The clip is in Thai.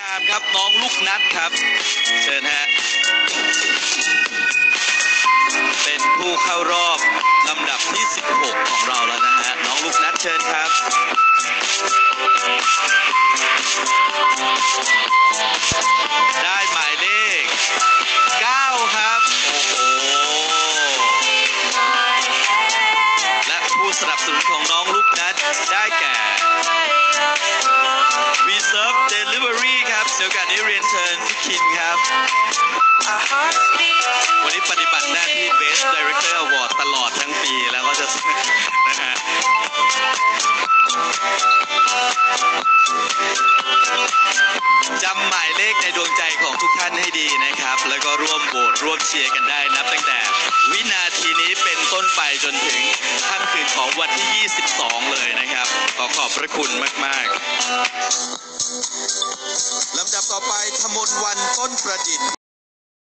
งามครับน้องลูกนัดครับ เชิญฮะ เป็นผู้เข้ารอบลำดับที่ 16 ของเราแล้วนะฮะ น้องลูกนัดเชิญครับ ได้หมายเลข 9 ครับ โอ้โห และผู้สนับสนุนของน้องลูกนัด Delivery ครับเดี๋ยวกันนี้เรียนเชิญพี่คินครับ วันนี้ปฏิบัติหน้าที่ Best Director Award ตลอดทั้งปีแล้วก็จะนะฮะจำหมายเลขในดวงใจของทุกท่านให้ดีนะครับ แล้วก็ร่วมโหวตร่วมเชียร์กันได้นับตั้งแต่ วินาทีนี้เป็นต้นไปจนถึงค่ำคืนของวันที่ 22 เลยนะครับ ขอขอบพระคุณมาก ๆ ต่อไปธมนวันต้นประดิษฐ์